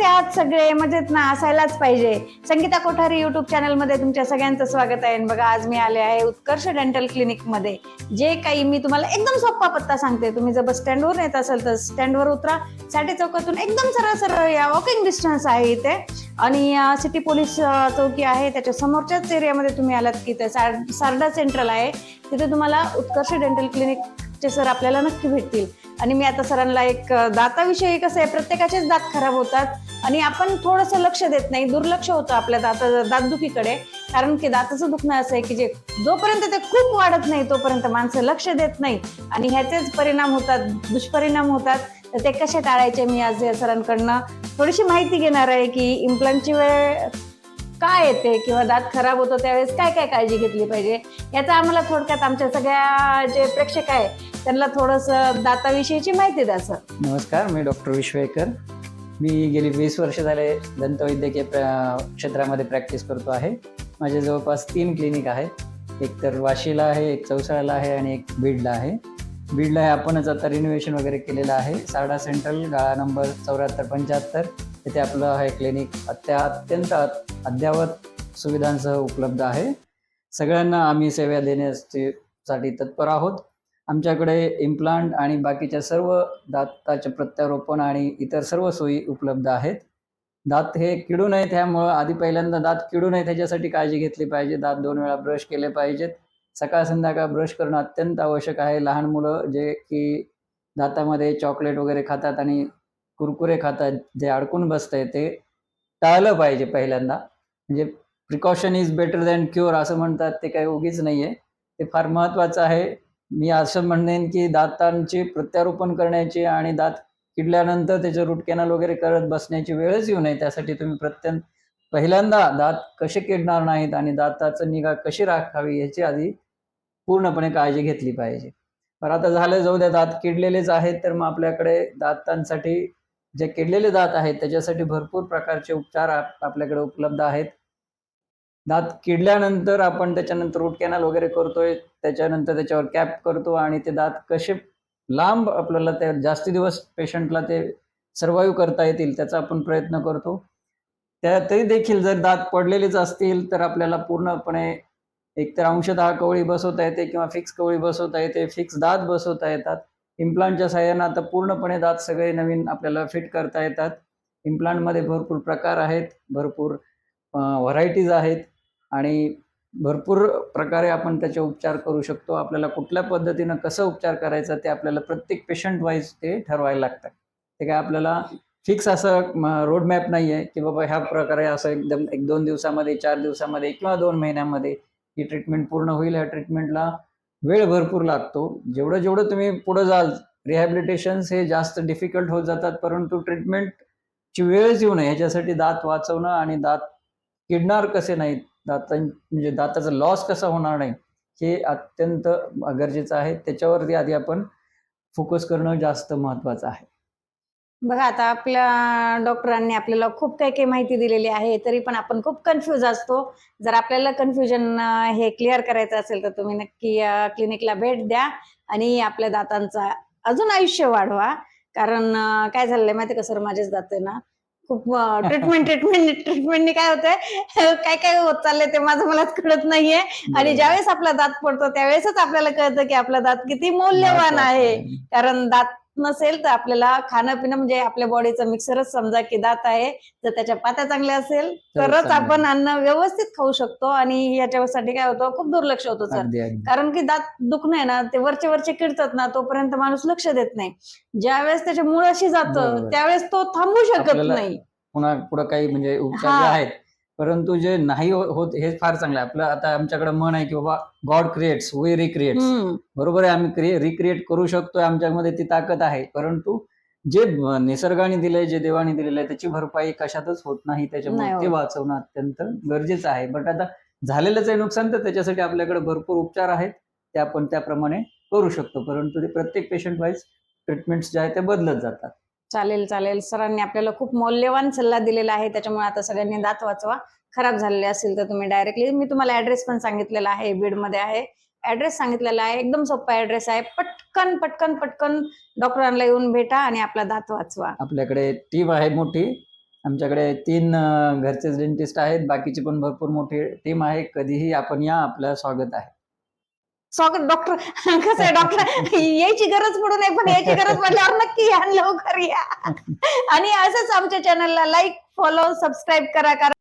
कसे आहात सगळे मजेत ना असायलाच पाहिजे. संगीता कोठारी युट्यूब चॅनलमध्ये तुमच्या सगळ्यांचं स्वागत आहे. बघा आज मी आले आहे उत्कर्ष डेंटल क्लिनिकमध्ये. जे काही मी तुम्हाला एकदम सोपा पत्ता सांगते. तुम्ही जर बस स्टँडवर येत असेल तर स्टँडवर उतरा. साठी चौकातून एकदम सरळ सरळ या वॉकिंग डिस्टन्स आहे इथे. आणि सिटी पोलीस चौकी आहे. त्याच्या समोरच्याच एरियामध्ये तुम्ही आलात की ते सार- सारडा सेंट्रल आहे. तिथे तुम्हाला उत्कर्ष डेंटल क्लिनिकचे सर आपल्याला नक्की भेटतील. आणि मी आता सरांना एक दाताविषयी कसं आहे प्रत्येकाचेच दात खराब होतात. आणि आपण थोडंसं लक्ष देत नाही दुर्लक्ष होतं आपल्या दाता दातदुखीकडे. कारण की दाताचं दुखणं असं आहे की जे जोपर्यंत ते खूप वाढत नाही तोपर्यंत माणसं लक्ष देत नाही. आणि ह्याचेच परिणाम होतात दुष्परिणाम होतात. तर ते कसे टाळायचे मी आज या सरांकडनं? थोडीशी माहिती घेणार आहे की इम्प्लांटची वेळ काय येते किंवा दात खराब होतो त्यावेळेस काय काय काळजी घेतली पाहिजे? याचा आम्हाला थोडक्यात आमच्या सगळ्या जे प्रेक्षक आहे त्यांना थोडंसं दाताविषयीची माहिती द्या सर. नमस्कार मी डॉक्टर विश्वेकर. मी गेली वीस वर्ष झाले दंतवैद्यकीय प्र- क्षेत्रामध्ये प्रॅक्टिस करतो आहे. माझे जवळपास तीन क्लिनिक आहेत. एक तर वाशीला आहे एक चौसाळ्याला आहे आणि एक बीडला आहे. बीडला हे आपणच आता रिनोव्हेशन वगैरे केलेलं आहे. सारडा सेंट्रल गाळा नंबर चौऱ्याहत्तर पंच्याहत्तर. तिथे आपलं हे क्लिनिक अत्या अत्यंत अद्ययावत सुविधांसह उपलब्ध आहे. सगळ्यांना आम्ही सेवा देण्यासाठी तत्पर आहोत. आमच्याकडे इम्प्लांट आणि बाकीच्या सर्व दाताचे प्रत्यारोपण आणि इतर सर्व सोयी उपलब्ध आहेत. दात हे किडू नये त्यामुळं आधी पहिल्यांदा दात किडू नये त्याच्यासाठी काळजी घेतली पाहिजे. दात दोन वेळा ब्रश केले पाहिजेत. सकाळ संध्याकाळ ब्रश करणं अत्यंत आवश्यक आहे. लहान मुलं जे की दातामध्ये चॉकलेट वगैरे खातात आणि कुरकुरे खातात जे अडकून बसतंय ते टाळलं पाहिजे पहिल्यांदा. म्हणजे precaution is better than cure असं म्हणतात. ते काही उगीच नाही आहे ते फार महत्त्वाचं आहे. मी असं म्हणेन की दातांचे प्रत्यारोपण करण्याची आणि दात किडल्यानंतर त्याचं रूट कॅनल वगैरे करत बसण्याची वेळच येऊ नये. त्यासाठी तुम्ही प्रत्यंत पहिल्यांदा दात कसे किडणार नाहीत आणि दाताचं निगा कशी राखावी याची आधी पूर्णपणे काळजी घेतली पाहिजे. बरं आता झालं जाऊ द्या दात किडलेलेच आहेत तर मग आपल्याकडे दातांसाठी जे किडलेले दात आहेत त्याच्यासाठी भरपूर प्रकारचे उपचार आपल्याकडे उपलब्ध आहेत. दात किडल्यानंतर आपण त्याच्यानंतर रूट कॅनल वगैरे करतोय त्याच्यानंतर त्याच्यावर कॅप करतो आणि ते दात कसे लांब आपल्याला ते जास्ती दिवस पेशंटला ते सर्वाईव्ह करता येतील त्याचा आपण प्रयत्न करतो. त्या तरी देखील जर दात पडलेलेच असतील तर आपल्याला पूर्णपणे एकतर अंशतः कवळी बसवता येते किंवा फिक्स कवळी बसवता येते फिक्स दात बसवता येतात. इम्प्लांटच्या सहाय्यानं आता पूर्णपणे दात सगळे नवीन आपल्याला फिट करता येतात. इम्प्लांटमध्ये भरपूर प्रकार आहेत भरपूर व्हरायटीज आहेत आणि भरपूर प्रकारे आपण त्याचे उपचार करू शकतो. आपल्याला कुठल्या पद्धतीनं कसं उपचार करायचा ते आपल्याला प्रत्येक पेशंट वाईज ते ठरवायला लागतं. ते काय आपल्याला फिक्स असं रोड मॅप नाही आहे की बाबा ह्या प्रकारे असं एकदम एक दोन दिवसामध्ये चार दिवसामध्ये किंवा दोन महिन्यामध्ये ही ट्रीटमेंट पूर्ण होईल. ह्या ट्रीटमेंटला वेळ भरपूर लागतो. जेवढं जेवढं तुम्ही पुढं जाल रिहॅबिलिटेशन्स हे जास्त डिफिकल्ट होत जातात परंतु ट्रीटमेंटची वेळच येऊ नये. ह्याच्यासाठी दात वाचवणं आणि दात किडणार कसे नाहीत? दातां म्हणजे दाताचा लॉस कसा होणार नाही हे अत्यंत गरजेचं आहे. त्याच्यावरती आधी आपण फोकस करणं जास्त महत्वाचं आहे. बघा आता आपल्या डॉक्टरांनी आपल्याला खूप काही काही माहिती दिलेली आहे तरी पण आपण खूप कन्फ्यूज असतो. जर आपल्याला कन्फ्युजन हे क्लिअर करायचं असेल तर तुम्ही नक्की क्लिनिकला भेट द्या आणि आपल्या दातांचा अजून आयुष्य वाढवा. कारण काय झालंय माहिती का सर? माझेच दात आहे ना खूप ट्रीटमेंट ट्रीटमेंट ट्रीटमेंटने काय होतंय? काय काय होत चाललंय ते माझं मलाच कळत नाहीये. आणि ज्यावेळेस आपला दात पडतो त्यावेळेसच आपल्याला कळतं की आपला दात किती मौल्यवान आहे. कारण दात नसेल तर आपल्याला खाणं पिणं म्हणजे आपल्या बॉडीचं मिक्सरच समजा की दात आहे जर त्याच्या पात्या चांगल्या असेल तरच. आपण अन्न व्यवस्थित खाऊ शकतो आणि याच्यासाठी काय होतं खूप दुर्लक्ष होतं सर कारण की दात दुखणं आहे ना ते वरचे वरचे किडतात ना तोपर्यंत माणूस लक्ष देत नाही ज्या वेळेस त्याच्या मुळाशी जातं. त्यावेळेस तो थांबू शकत नाही पुन्हा पुढं काही म्हणजे उपचार. आहेत परंतु जे नाही हो- होत हे फार चांगलं आहे. आपलं आता आमच्याकडे मन आहे की बाबा गॉड क्रिएट्स वी रिक्रिएट्स हम्म. बरोबर आहे आम्ही क्रिए रिक्रिएट करू शकतोय आमच्यामध्ये ती ताकद आहे. परंतु जे निसर्गाने दिलंय जे देवाने दिलेलं आहे त्याची भरपाई कशातच होत नाही. त्याच्यामुळे ते. वाचवणं अत्यंत गरजेचं आहे. बट आता झालेलंच आहे नुकसान तर त्याच्यासाठी आपल्याकडे भरपूर उपचार आहेत. ते आपण त्याप्रमाणे करू शकतो. परंतु ते प्रत्येक पेशंट वाईज ट्रीटमेंट्स जे आहेत ते बदलत जातात. चालेल चालेल. सरांनी आपल्याला खूप मौल्यवान सल्ला दिलेला आहे. त्याच्यामुळे आता सगळ्यांनी दात वाचवा. खराब झालेले असेल तर तुम्ही डायरेक्टली मी तुम्हाला ऍड्रेस पण सांगितलेला आहे बीडमध्ये आहे. ऍड्रेस सांगितलेला आहे. एकदम सोपा ऍड्रेस आहे. पटकन पटकन पटकन डॉक्टरांना येऊन भेटा आणि आपला दात वाचवा. आपल्याकडे टीम आहे मोठी. आमच्याकडे तीन घरचेच डेंटिस्ट आहेत. बाकीची पण भरपूर मोठी टीम आहे. कधीही आपण या. आपलं स्वागत आहे. स्वागत डॉक्टर. कसं आहे डॉक्टर? यायची गरज पडू नये पण यायची गरज म्हटल्यावर नक्की या लवकर या. आणि असंच आमच्या चॅनलला लाईक फॉलो सबस्क्राईब करा कारण